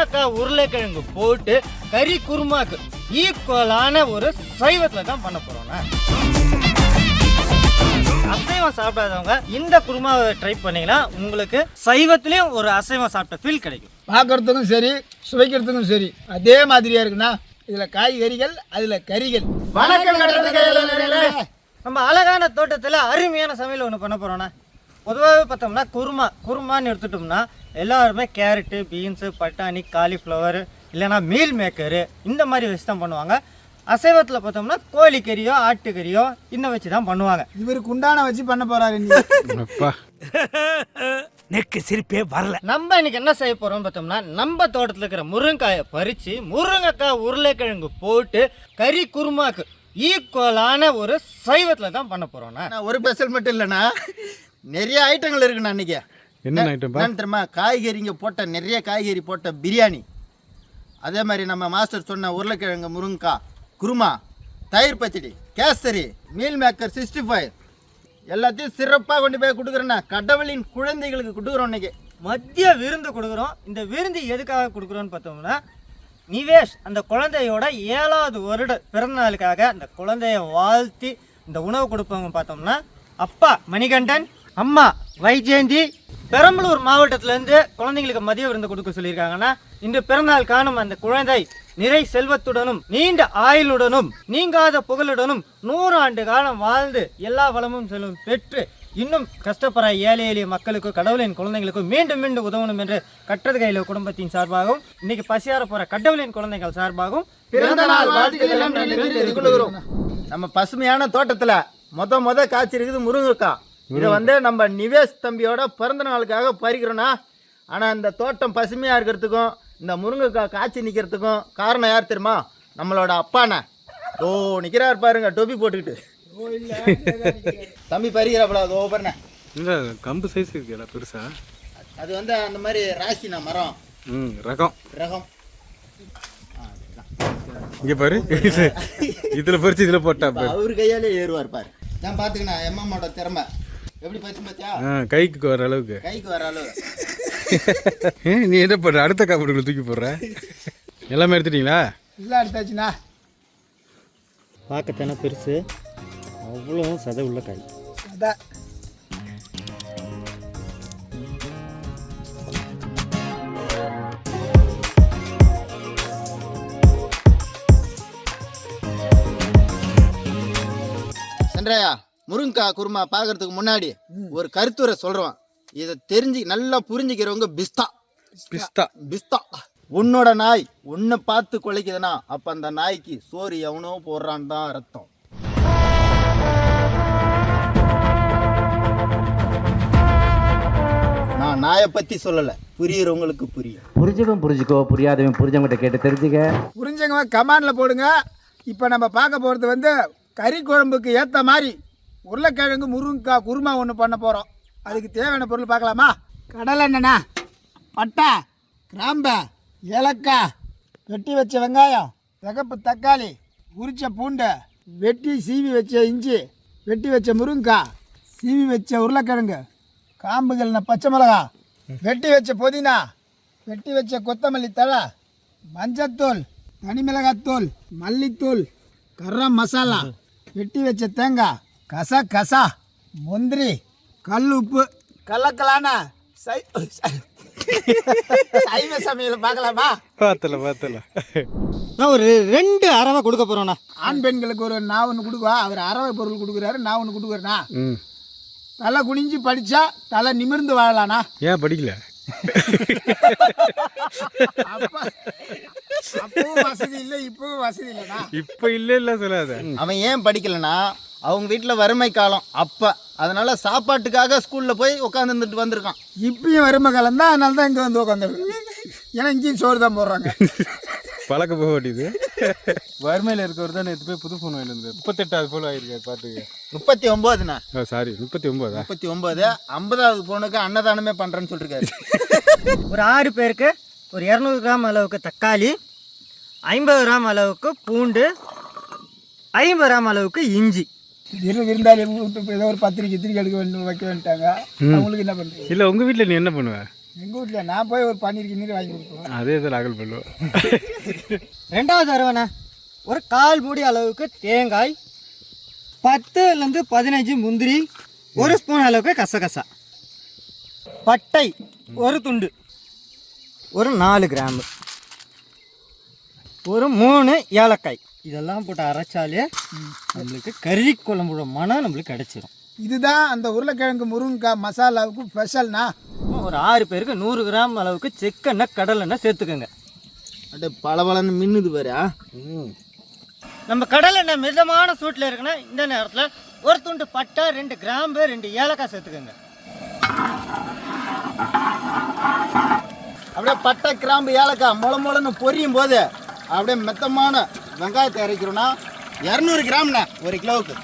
முருங்கைக்காய் உருளைக்கிழங்கு போட்டு கறி குருமாக்கு ஈக்குவலான ஒரு சைவத்துல தான் பண்ண போறோம்னா. அசைவம் சாப்பிடாதவங்க இந்த குருமாவை ட்ரை பண்ணீங்கன்னா உங்களுக்கு சைவத்திலையும் ஒரு அசைவம் சாப்பிட்ட ஃபீல் கிடைக்கும். பார்க்கறதுக்கும் சரி சுவைக்கிறதுக்கும் சரி அதே மாதிரியா இருக்குண்ணா இதில் காய்கறிகள் அதில் கறிகள். வணக்கம் நம்ம அழகான தோட்டத்தில் அருமையான சமையல் ஒன்று பண்ண போகிறோண்ணா பொதுவாகவே பார்த்தோம்னா குருமா குருமான்னு எடுத்துட்டோம்னா எல்லாருமே கேரட்டு பீன்ஸு பட்டாணி காலிஃப்ளவர் இல்லைன்னா மீல் மேக்கரு இந்த மாதிரி வச்சு தான் பண்ணுவாங்க. அசைவத்தில் பார்த்தோம்னா கோழிக்கறியோ ஆட்டுக்கறியோ இந்த வச்சு தான் பண்ணுவாங்க. இவருக்கு உண்டான வச்சு பண்ண போறாரு நெக்கு சிரிப்பே வரல. நம்ம இன்னைக்கு என்ன செய்ய போறோம் பார்த்தோம்னா நம்ம தோட்டத்தில் இருக்கிற முருங்கைக்காயை பறித்து முருங்கைக்காய் உருளைக்கிழங்கு போட்டு கறி குருமாக்கு ஈக்குவலான ஒரு சைவத்தில் தான் பண்ண போகிறோண்ணா ஒரு ஸ்பெஷல் மட்டும் இல்லைண்ணா. நிறைய ஐட்டங்கள் இருக்குண்ணா அன்றைக்கி என்னென்ன ஐட்டம்பா என்னன்னு தெரியுமா? காய்கறிங்க போட்ட நிறைய காய்கறி போட்ட பிரியாணி. அதே மாதிரி நம்ம மாஸ்டர் சொன்ன உருளைக்கிழங்கு முருங்கக்காய் குருமா தயிர் பச்சடி kesari meal maker sixty five எல்லாத்தையும் சிறப்பாக கொண்டு போய் கொடுக்குறேண்ணா. கடவுளின் குழந்தைகளுக்கு கொடுக்குறோம் இன்னைக்கு மத்திய விருந்து கொடுக்குறோம். இந்த விருந்து எதுக்காக கொடுக்குறோன்னு பார்த்தோம்னா நிவேஷ் அந்த குழந்தையோட ஏழாவது வருட பிறந்தநாளுக்காக அந்த குழந்தைய வாழ்த்தி இந்த உணவு கொடுப்பவங்க பார்த்தோம்னா அப்பா மணிகண்டன் அம்மா வைஜெயந்தி பெரம்பலூர் மாவட்டத்திலேருந்து குழந்தைங்களுக்கு மதிய விருந்து கொடுக்க சொல்லியிருக்காங்கன்னா இன்று பிறந்தநாள் காணும் அந்த குழந்தை நிறை செல்வத்துடனும் நீண்ட ஆயுளுடனும் நீங்காத புகழுடனும் நூறு ஆண்டு காலம் வாழ்ந்து எல்லா வளமும் செல்வம் பெற்று இன்னும் கஷ்டப்படுற ஏழை எளிய மக்களுக்கும் கடவுளின் குழந்தைகளுக்கும் மீண்டும் மீண்டும் உதவணும் என்று கட்டது கையில் குடும்பத்தின் சார்பாகவும் இன்னைக்கு பசியார போற கடவுளின் குழந்தைகள் சார்பாகவும் நம்ம பசுமையான தோட்டத்தில் மொத மொத காய்ச்சி இருக்குது முருங்கைக்காய். இதை வந்து நம்ம நிவேஷ் தம்பியோட பிறந்த நாளுக்காக பறிக்கிறோன்னா ஆனால் இந்த தோட்டம் பசுமையாக இருக்கிறதுக்கும் இந்த முருங்கைக்காய் காய்ச்சி நிற்கிறதுக்கும் காரணம் யார் தெரியுமா? நம்மளோட அப்பாண்ணா. ஓ நிற்கிறார் பாருங்க டொபி போட்டுக்கிட்டு. தம்பி பறிக்கிறாப்படா அதோ பாருண்ணே. இல்லை கம்பு சைஸ் இருக்குல்ல பெருசா. அது வந்து அந்த மாதிரி ராசிண்ணா மரம். ம் ரகம். ரகம். இங்கே பாரு இது இதில் பறிச்சு இதில் போட்டா பாரு. அவர் கையாலே ஏறுவார் பாரு. நான் பார்த்துக்கண்ணா எம்எம்மோட திறமை. எப்படி பறிச்சு பார்த்தியா ஆ கைக்கு வர அளவுக்கு. கைக்கு வர அளவு. ஏ, நீ என்ன பண்ணுற அடுத்த காப்பீடுகளை தூக்கி போடுற? எல்லாமே எடுத்துட்டீங்களா? எல்லாம் எடுத்தாச்சுண்ணா. பார்க்கத்தானே பெருசு. அவ்வளோ சதை உள்ள காய். சந்திராயா? முருங்கக்காய் குருமா பார்க்கறதுக்கு முன்னாடி ஒரு கருத்துரை சொல்றோம். இதை தெரிஞ்சு நல்லா புரிஞ்சுக்கிறவங்க பிஸ்தா. பிஸ்தா. பிஸ்தா. உன்னோட நாய் உன்னை பார்த்து கொலைக்குதுன்னா அப்ப அந்த நாய்க்கு சோறு எவனோ போடுறான்னு தான் அர்த்தம் நான் நாயை பத்தி சொல்லல. புரியுறவங்களுக்கு புரியும். புரிஞ்சவன் புரிஞ்சுக்கோ புரியாதவன் புரிஞ்சவங்கிட்ட கேட்டு தெரிஞ்சுக்க. புரிஞ்சவங்க கமாண்டில் போடுங்க. இப்போ நம்ம பார்க்க போகிறது வந்து கறி குழம்புக்கு ஏற்ற மாதிரி உருளைக்கிழங்கு முருங்கைக்காய் குருமா ஒன்று பண்ண போகிறோம் அதுக்கு தேவையான பொருள் பார்க்கலாமா? கடலை என்னண்ணா பட்டை கிராம்பை ஏலக்காய் வெட்டி வச்ச வெங்காயம் சிகப்பு தக்காளி உரிச்ச பூண்டு வெட்டி சீவி வச்ச இஞ்சி வெட்டி வச்ச முருங்கைக்காய் சீவி வச்ச உருளைக்கிழங்கு காம்புகள்ன பச்சை மிளகா வெட்டி வச்ச புதினா வெட்டி வச்ச கொத்தமல்லி தழை மஞ்சத்தூள் தனி மிளகாத்தூள் மல்லித்தூள் கரம் மசாலா வெட்டி வச்ச தேங்காய் கசா கசா. முந்திரி கல் உப்பு. கலக்கலான சை சைவ சமையல் பார்க்கலாமா? பார்த்தல பார்த்தல. நான் ஒரு ரெண்டு அரவை கொடுக்க போகிறோண்ணா ஆண் பெண்களுக்கு ஒரு நான் ஒன்று கொடுக்குவா? அவர் அரவை பொருள் கொடுக்குறாரு நான் ஒன்று கொடுக்குறேண்ணா. தலை குனிஞ்சு படித்தா தலை நிமிர்ந்து வாழலாண்ணா. ஏன் படிக்கல? அப்பவும் வசதி இல்லை இப்பவும் வசதி இல்லைண்ணா. இப்போ இல்லை இல்லை சொல்லாத அவன் ஏன் படிக்கலைன்னா அவங்க வீட்டில் வறுமை காலம் அப்போ. அதனால சாப்பாட்டுக்காக ஸ்கூலில் போய் உட்காந்துருந்துட்டு வந்திருக்கான். இப்பயும் வறுமை காலம் தான் அதனால தான் இங்கே வந்து உட்காந்துருக்கு ஏன்னா இங்கேயும் சோறு தான் போடுறாங்க. பழக்க போக வேண்டியது வறுமையில் இருக்கவர் தான் நேற்று போய் புது ஃபோன் வாங்கிட்டு முப்பத்தெட்டாவது ஃபோன் ஆகிருக்காரு பார்த்துக்க முப்பத்தி ஒம்போதுண்ணா சாரி முப்பத்தி ஒம்போதா முப்பத்தி ஒன்பது ஐம்பதாவது பொண்ணுக்கு அன்னதானமே பண்ணுறேன்னு சொல்லிருக்காரு. ஒரு ஆறு பேருக்கு ஒரு இரநூறு கிராம் அளவுக்கு தக்காளி ஐம்பது கிராம் அளவுக்கு பூண்டு ஐம்பது கிராம் அளவுக்கு இஞ்சி. திடீர்னு விருந்தாளி வீட்டு ஏதோ ஒரு பத்திரிக்கை கித்திரிக்கை எடுக்க வேண்டும் வைக்க வேண்டிட்டாங்க அவங்களுக்கு என்ன பண்ணுறது இல்லை உங்கள் வீட்டில் நீ என்ன பண்ணுவ? எங்கள் வீட்டில் நான் போய் ஒரு பன்னீர் கிண்ணீர் வாங்கி கொடுப்போம் அதே இதில் அகல் பண்ணுவோம் ரெண்டாவது அறுவண்ணா ஒரு கால் மூடி அளவுக்கு தேங்காய் பத்துலேருந்து பதினஞ்சு முந்திரி ஒரு ஸ்பூன் அளவுக்கு கசகசா. பட்டை ஒரு துண்டு ஒரு நாலு கிராம்பு ஒரு மூணு ஏலக்காய். இதெல்லாம் போட்டு அரைச்சாலே நம்மளுக்கு கறி குழம்போட மனம் நம்மளுக்கு கிடைச்சிரும். இதுதான் அந்த உருளைக்கிழங்கு முருங்கைக்காய் மசாலாவுக்கு ஸ்பெஷல்னா ஒரு ஆறு பேருக்கு நூறு கிராம் அளவுக்கு செக்கெண்ணெய் கடலெண்ணெய் சேர்த்துக்கோங்க. அப்படியே பளபளன்னு மின்னுது பாரு ஆ? நம்ம கடலெண்ணெய் மிதமான சூட்டில் இருக்குன்னா இந்த நேரத்தில் ஒரு துண்டு பட்டை ரெண்டு கிராம்பு ரெண்டு ஏலக்காய் சேர்த்துக்கோங்க. அப்படியே பட்டை கிராம்பு ஏலக்காய் முளை முளைன்னு பொரியும் போது அப்படியே மெத்தமான வெங்காயத்தை இறக்கிறோன்னா இரநூறு கிராம்ண்ணே ஒரு கிலோவுக்கு.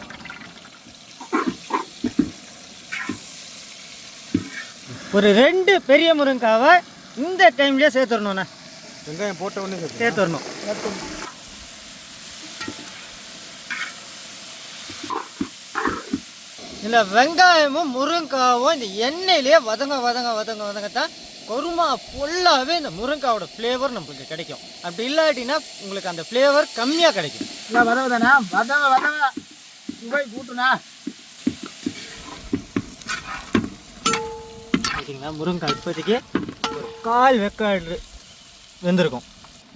ஒரு ரெண்டு பெரிய முருங்காவை இந்த டைம்லயே சேர்த்துடணுண்ணே வெங்காயம் போட்ட உடனே சரி சேர்த்துடணும். இந்த வெங்காயமும் முருங்காவும் இந்த எண்ணெயிலே வதங்க வதங்க வதங்க வதங்கத்தான் குருமா ஃபுல்லாகவே இந்த முருங்காவோட ஃப்ளேவர் நம்மளுக்கு கிடைக்கும். அப்படி இல்லாட்டினா உங்களுக்கு அந்த ஃப்ளேவர் கம்மியாக கிடைக்கும். இல்லை வரவுதானா வதங்க வதங்க போய் கூட்டுனா ஓகேங்களா முருங்காய் இப்போதைக்கு ஒரு கால் வெக்காடு வெந்திருக்கும்.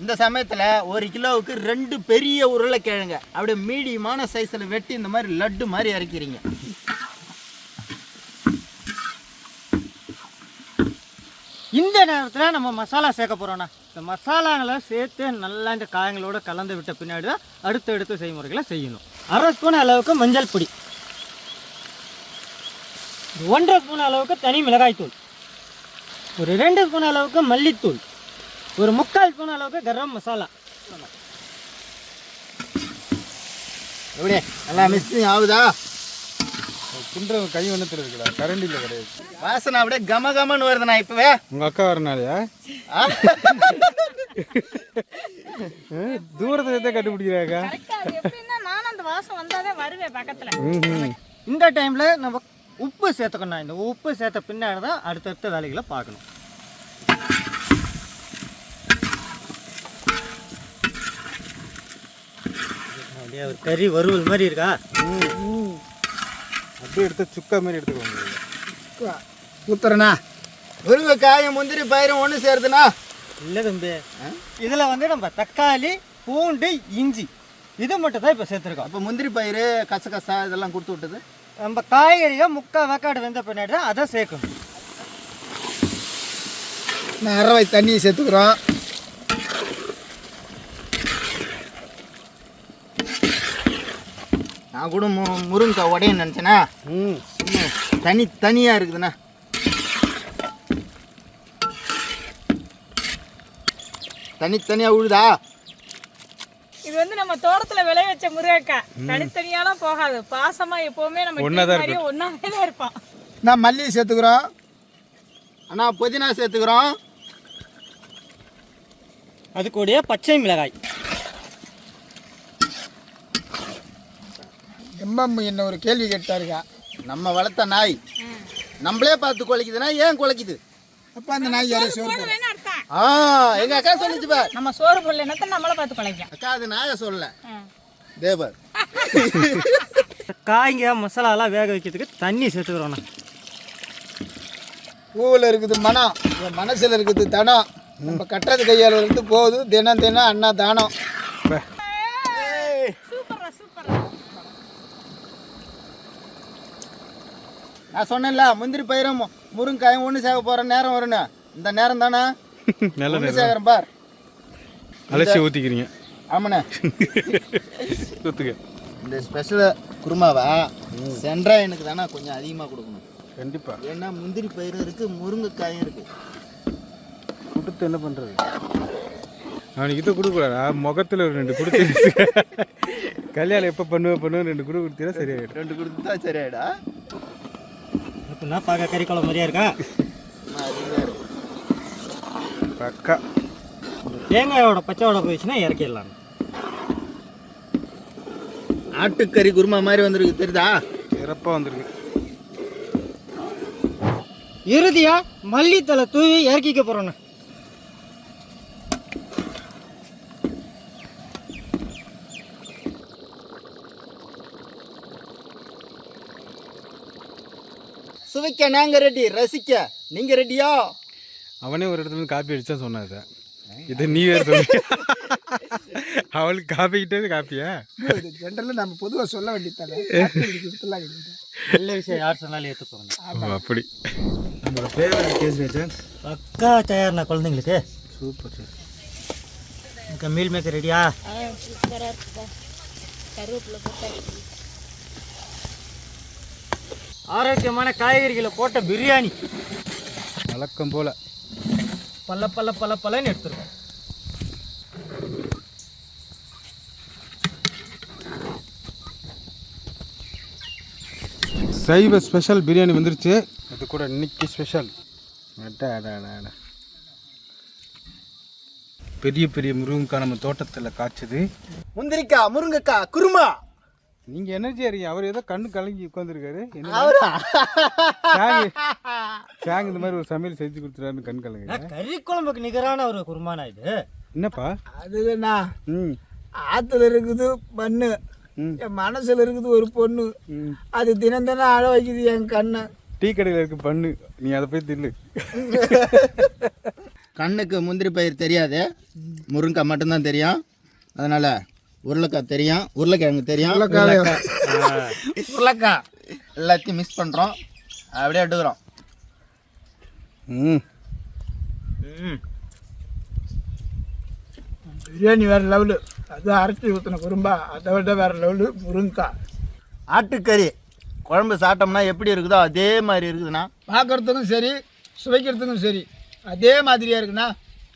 இந்த சமயத்தில் ஒரு கிலோவுக்கு ரெண்டு பெரிய உருளைக்கிழங்க. அப்படியே மீடியமான சைஸில் வெட்டி இந்த மாதிரி லட்டு மாதிரி இறக்கிறீங்க இந்த நேரத்தில் நம்ம மசாலா சேர்க்க போகிறோண்ணா இந்த மசாலாங்களை சேர்த்து நல்லா இந்த காயங்களோட கலந்து விட்ட பின்னாடி தான் அடுத்த அடுத்த செய்முறைகளை செய்யணும். அரை ஸ்பூன் அளவுக்கு மஞ்சள் பொடி. ஒன்றரை ஸ்பூன் அளவுக்கு தனி மிளகாய்த்தூள் ஒரு ரெண்டு ஸ்பூன் அளவுக்கு மல்லித்தூள். ஒரு முக்கால் ஸ்பூன் அளவுக்கு கரம் மசாலா. எப்படியே? நல்லா மிஸ் ஆகுதா? கிண்டுற கை வண்ணத்தில் இருக்குடா கரண்டியில் கிடையாது. வாசனை அப்படியே கம கமன்னு வருதுண்ணா இப்போவே. உங்கள் அக்கா வரனாலயா? தூரத்தில் இருந்தே கண்டுபிடிக்கிறாக்கா நானும் அந்த வாசம் வந்தாவே வருவேன் பக்கத்துல. இந்த டைமில் நம்ம உப்பு சேர்த்துக்கணும் இந்த உப்பு சேர்த்த பின்னாடி தான் அடுத்தடுத்த வேலைகளை பார்க்கணும். அப்படியே ஒரு கறி வறுவல் மாதிரி இருக்கா? அப்படியே எடுத்து சுக்கா மாதிரி எடுத்துக்கோங்க. ஊத்துறேண்ணா முருங்கைக்காயும் முந்திரி பயிரும் ஒன்று சேருதுண்ணா. இல்லை தம்பி. இதில் வந்து நம்ம தக்காளி பூண்டு இஞ்சி. இது மட்டும் தான் இப்போ சேர்த்துருக்கோம். அப்போ முந்திரி பயிறு கசகசா இதெல்லாம் கொடுத்து விட்டது. நம்ம காய்கறிகள் முக்கால் வேக்காடு வெந்த பின்னாடி தான் அதை சேர்க்கணும். நான் அரை தண்ணியை சேர்த்துக்கிறோம். நான் கூட மு முருங்கைக்காய் உடையன்னு நினச்சேனா? ம். தனி தனியாக இருக்குதுண்ணா. தனித்தனியாக உழுதா? இது வந்து நம்ம தோட்டத்துல விளைய வச்ச முருங்கைக்காய் தனித்தனியாலாம் போகாது. பாசமா எப்பவுமே நம்ம மாதிரியே ஒன்னாவே தான் இருப்பான். நான் மல்லியை சேர்த்துக்கிறோம். அண்ணா புதினா சேர்த்துக்கிறோம். அது கூடயே பச்சை மிளகாய். எம்எம் என்ன ஒரு கேள்வி கேட்டாருக்கா? நம்ம வளர்த்த நாய். நம்மளே பார்த்து குலைக்குதுன்னா ஏன் குலைக்குது? அப்போ அந்த நாய் யாரையும் சோறு போடும். ஆ எங்க அக்கா சொல்லிச்சு பார். நம்ம சோறு போடல என்னத்த நம்மள பார்த்து குலைக்கும் அக்கா அது நாயை சொல்லல. தேவர் காய்ங்க மசாலாலாம் வேக வைக்கிறதுக்கு தண்ணி சேர்த்துக்கிறோண்ணா. பூவில் இருக்குது மனம் மனசில் இருக்குது தனம் நம்ம கட்டுறது கையால் இருந்து போகுது தினம் தினம் அண்ணா தானம் சூப்பரா சூப்பரா நான் சொன்னேன்ல முந்திரி பயிரும் மு- முருங்கைக்காயும் ஒன்று சேக போகிற நேரம் வரும்னு. இந்த நேரம் தானே? நல்ல ஒன்று சேகரம் பார். அலசி ஊற்றிக்கிறீங்க ஆமாண்ணே. ஊற்றுக்க இந்த ஸ்பெஷல் குருமாவை சென்ட்ராயனுக்கு தானே கொஞ்சம் அதிகமாக கொடுக்கணும். கண்டிப்பாக ஏன்னா முந்திரி பயிரும் இருக்குது முருங்கைக்காயும் இருக்குது கொடுத்து என்ன பண்ணுறது அவனுக்கு இதை கொடுக்கூடாதா முகத்தில் ஒரு ரெண்டு கொடுத்து கல்யாணம் எப்போ பண்ணுவேன் பண்ணுவேன் ரெண்டு கொடு கொடுத்தீங்கன்னா சரியாயிடும். ரெண்டு கொடுத்தா சரியாயிடா? எப்படின்னா பார்க்க கறி குழம்பு மாதிரியா இருக்கு? பக்கா. தேங்காயோட பச்சையோட போயிடுச்சுன்னா இறக்கிடலாம். ஆட்டுக்கறி குருமா மாதிரி வந்திருக்கு தெரியுதா? சிறப்பாக வந்திருக்கு. இறுதியாக மல்லித்தலை தூவி இறக்கிக்க போகிறோண்ணே சுவைக்க நாங்க ரெடி ரசிக்க. நீங்க ரெடியா அவனே ஒரு இடத்துல இருந்து காப்பி அடிச்சா சொன்னான் இதை. இதை நீ வேறு சொல்லி. அவளுக்கு காப்பி கிட்டே காப்பியா ஜென்ரலாக நம்ம பொதுவாக சொல்ல வேண்டியதானே கொடுத்துலாம் நல்ல விஷயம் யார் சொன்னாலும் ஏற்றுக்கோங்க அப்படி. பக்கா தயார்ண்ணா குழந்தைங்களுக்கு? சூப்பர் சார் ఇంకా மீல் மேக்கர் ரெடியா ஆரோக்கியமான காய்கறிகளை போட்ட பிரியாணி. வழக்கம் போல். பல்ல பல்ல பல்ல பல்லன்னு எடுத்துருக்கோம். சைவ ஸ்பெஷல் பிரியாணி வந்துருச்சு. அது கூட இன்னைக்கு ஸ்பெஷல். பெரிய பெரிய முருங்கக்காய் நம்ம தோட்டத்தில் காய்ச்சது. முந்திரிக்காய் முருங்கைக்காய் குருமா. நீங்கள் எனர்ஜி அறிங்க அவர் ஏதோ கண்ணு கலங்கி உட்காந்துருக்காரு என்ன அவரா? சாங் சாங் இந்த மாதிரி ஒரு சமையல் செஞ்சு கொடுத்துறாருன்னு கண் கலங்க கறி குழம்புக்கு நிகரான ஒரு குருமானா இது? என்னப்பா? அதுலண்ணா ம். ஆற்றுல இருக்குது மண்ணு. என் மனசுல இருக்குது ஒரு பொண்ணு. அது தினம் தினம் அழ வைக்குது என் கண்ணை. டீ கடையில் இருக்கு பண்ணு. நீ அதை போய் தில்லு கண்ணுக்கு முந்திரி பயிர் தெரியாது. முருங்கைக்காய் மட்டும்தான் தெரியும். அதனால உருளைக்காய் தெரியும். உருளைக்கிழங்கு தெரியும். உருளைக்காய். எல்லாத்தையும் மிக்ஸ் பண்ணுறோம் அப்படியே எடுக்கிறோம் ம். பிரியாணி வேற லெவலு அது அரைச்சி ஊற்றின குறும்பா அதை விட வேற லெவலு முருங்கைக்காய். ஆட்டுக்கறி. குழம்பு சாப்பிட்டோம்னா எப்படி இருக்குதோ அதே மாதிரி இருக்குதுண்ணா. பார்க்கறதுக்கும் சரி சுவைக்கிறதுக்கும் சரி அதே மாதிரியா இருக்குண்ணா.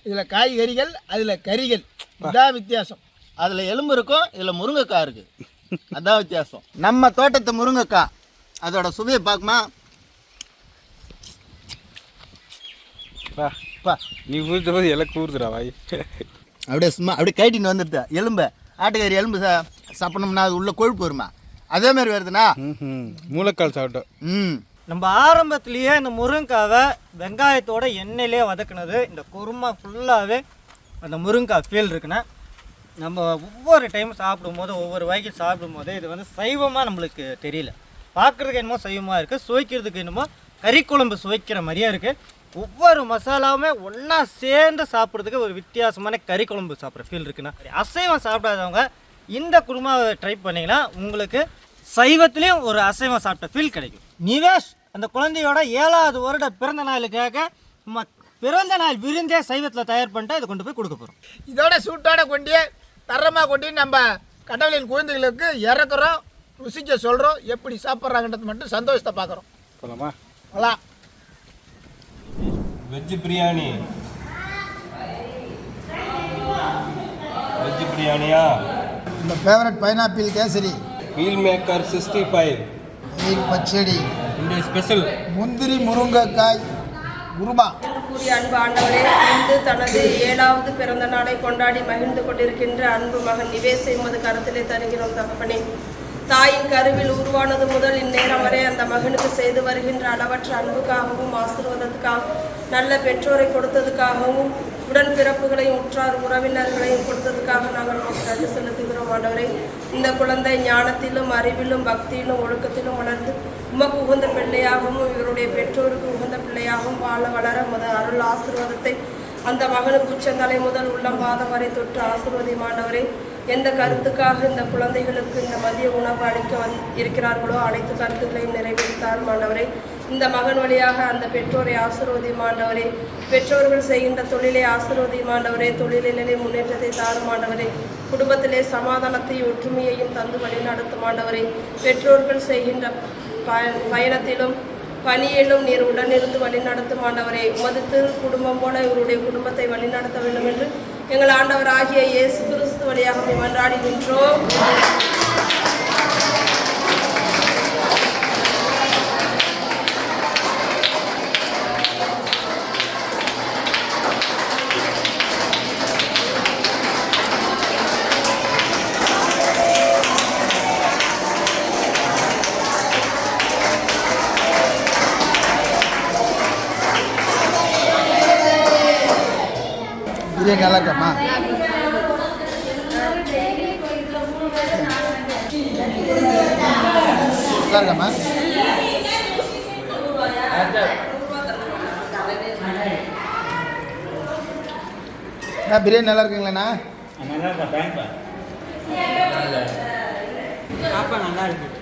இதில் காய்கறிகள் அதில் கறிகள். இதான் வித்தியாசம். அதில் எலும்பு இருக்கும் இதில் முருங்கைக்காய் இருக்குது அதான் வித்தியாசம். நம்ம தோட்டத்து முருங்கைக்காய். அதோட சுவையை பார்க்குமா? பா நீ ஊறுத்த போது எல்லாம் கூறுதுடா வாய். அப்படியே சும்மா அப்படியே கைட்டின்னு வந்துடுது. எலும்பு. ஆட்டுக்கறி எலும்பு சா சாப்பிட்டோம்னா அது உள்ள கொழுப்பு வருமா? அதே மாதிரி வருதுண்ணா. ம் மூளைக்கால் சாப்பிட்டோம். ம். நம்ம ஆரம்பத்திலேயே இந்த முருங்காவை வெங்காயத்தோட எண்ணெயிலே வதக்குனது. இந்த குருமா ஃபுல்லாகவே அந்த முருங்காய் ஃபீல் இருக்குண்ணா. நம்ம ஒவ்வொரு டைம் சாப்பிடும்போது ஒவ்வொரு வாய்க்கு சாப்பிடும்போது இது வந்து சைவமாக நம்மளுக்கு தெரியல. பார்க்குறதுக்கு என்னமோ சைவமாக இருக்குது சுவைக்கிறதுக்கு என்னமோ கறி குழம்பு சுவைக்கிற மாதிரியே இருக்குது ஒவ்வொரு மசாலாவுமே ஒன்றா சேர்ந்து சாப்பிட்றதுக்கு ஒரு வித்தியாசமான கறி குழம்பு சாப்பிட்ற ஃபீல் இருக்குன்னா அசைவம் சாப்பிடாதவங்க இந்த குருமாவை ட்ரை பண்ணிங்கன்னா உங்களுக்கு சைவத்துலேயும் ஒரு அசைவம் சாப்பிட்ட ஃபீல் கிடைக்கும். நிவேஷ் அந்த குழந்தையோட ஏழாவது வருட பிறந்த நாளுக்காக பிறந்த நாள் விருந்தே சைவத்தில் தயார் பண்ணிட்டு அதை கொண்டு போய் கொடுக்க போகிறோம் இதோட சூட்டோட கொண்டே தரமாக கொண்டு நம்ம கடவுளின் குழந்தைகளுக்கு இறக்குறோம் ருசிக்க சொல்கிறோம் எப்படி சாப்பிட்றாங்கன்றது மட்டும் சந்தோஷத்தை பார்க்குறோம். போலாமா அவ்வளோ. வெஜ் பிரியாணி. வெஜ் பிரியாணியா? இந்த favourite pineapple kesari. Meal maker sixty five மீன் பச்சடி. இன்றைய ஸ்பெஷல் முந்திரி முருங்கைக்காய் குருமா. கூறிய அன்பு ஆண்டவரே இன்று தனது ஏழாவது பிறந்த நாளை கொண்டாடி மகிழ்ந்து கொண்டிருக்கின்ற அன்பு மகன் நிவேசை எமது கருத்திலே தருகிறோம் தகப்பனே. தாயின் கருவில் உருவானது முதல் இந்நேரம் வரை அந்த மகனுக்கு செய்து வருகின்ற அளவற்ற அன்புக்காகவும் ஆசீர்வாதத்துக்காகவும் நல்ல பெற்றோரை கொடுத்ததுக்காகவும் உடன் பிறப்புகளையும் உற்றார் உறவினர்களையும் கொடுத்ததுக்காக நாங்கள் உமக்கு நன்றி செலுத்துகிறோம் ஆண்டவரே. இந்த குழந்தை ஞானத்திலும் அறிவிலும் பக்தியிலும் ஒழுக்கத்திலும் வளர்ந்து உமக்கு உகந்த பிள்ளையாகவும் இவருடைய பெற்றோருக்கு உகந்த பிள்ளையாகவும் வாழ வளர முத அருள் ஆசிர்வாதத்தை அந்த மகனுக்கு உச்சந்தலை முதல் உள்ளம் பாதம் வரை தொட்டு ஆசிர்வதிமானவரே எந்த கருத்துக்காக இந்த குழந்தைகளுக்கு இந்த மதிய உணவு அளிக்க வந் இருக்கிறார்களோ அனைத்து கருத்துக்களையும் நிறைவேற்றார் மாண்டவரே இந்த மகன் வழியாக அந்த பெற்றோரை ஆசீர்வதிமாண்டவரே பெற்றோர்கள் செய்கின்ற தொழிலை ஆசீர்வதிமாண்டவரே தொழிலிலே முன்னேற்றத்தை தாருமாண்டவரே குடும்பத்திலே சமாதானத்தையும் ஒற்றுமையையும் தந்து வழிநடத்துமாண்டவரே பெற்றோர்கள் செய்கின்ற ப- பயணத்திலும் பணியிலும் நீர் உடனிருந்து வழிநடத்தும் ஆண்டவரே உமது திரு குடும்பம் போல இவருடைய குடும்பத்தை வழிநடத்த வேண்டும் என்று எங்கள் ஆண்டவர் ஆகிய இயேசு கிறிஸ்து வழியாக மன்றாடி நின்றோம். பிரியாணி நல்லா இருக்காம்மா. நல்லா பிரியாணி நல்லா இருக்குங்களேண்ணா. பிரியாணி நல்லா இருக்கா.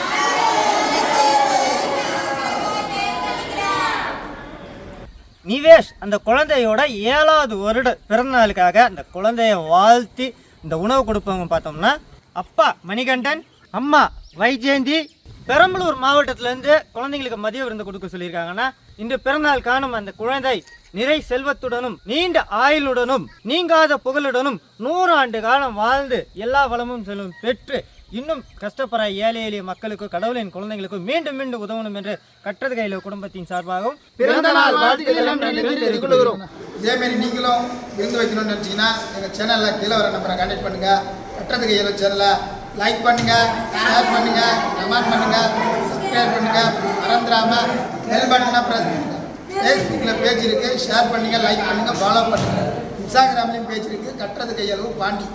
நிவேஷ் அந்த குழந்தையோட ஏழாவது வருட பிறந்தநாளுக்காக அந்த குழந்தைய வாழ்த்தி இந்த உணவு கொடுப்பவங்க பார்த்தோம்னா அப்பா மணிகண்டன் அம்மா வைஜெயந்தி. பெரம்பலூர் மாவட்டத்திலேருந்து குழந்தைங்களுக்கு மதிய விருந்து கொடுக்க சொல்லியிருக்காங்கன்னா இன்று பிறந்தநாள் காணும் அந்த குழந்தை நிறை செல்வத்துடனும் நீண்ட ஆயுளுடனும் நீங்காத புகழுடனும் நூறு ஆண்டு காலம் வாழ்ந்து எல்லா வளமும் செல்வம் பெற்று இன்னும் கஷ்டப்படுற ஏழை எளிய மக்களுக்கு கடவுளின் குழந்தைகளுக்கும் மீண்டும் மீண்டும் உதவணும் என்று கட்டது கையில குடும்பத்தின் சார்பாகவும் பிறந்த நாள் வாழ்த்துக்கள் எல்லாம் இதேமாரி நீங்களும் விருந்து வைக்கணும்னு நினச்சிங்கன்னா எங்கள் சேனலில் கீழே வர நம்பரை கான்டாக்ட் பண்ணுங்கள் கட்டுறதுக்கு ஏழு சேனலை லைக் பண்ணுங்கள் ஷேர் பண்ணுங்கள் கமெண்ட் பண்ணுங்கள் சப்ஸ்கிரைப் பண்ணுங்கள் மறந்துடாமல் பெல் பட்டனை ப்ரெஸ் பண்ணுங்கள் ஃபேஸ்புக்கில் பேஜ் இருக்குது ஷேர் பண்ணுங்கள் லைக் பண்ணுங்கள் ஃபாலோ பண்ணுங்கள் இன்ஸ்டாகிராம்லேயும் பேஜ் இருக்குது கட்டுறது கையளவு பாண்டி.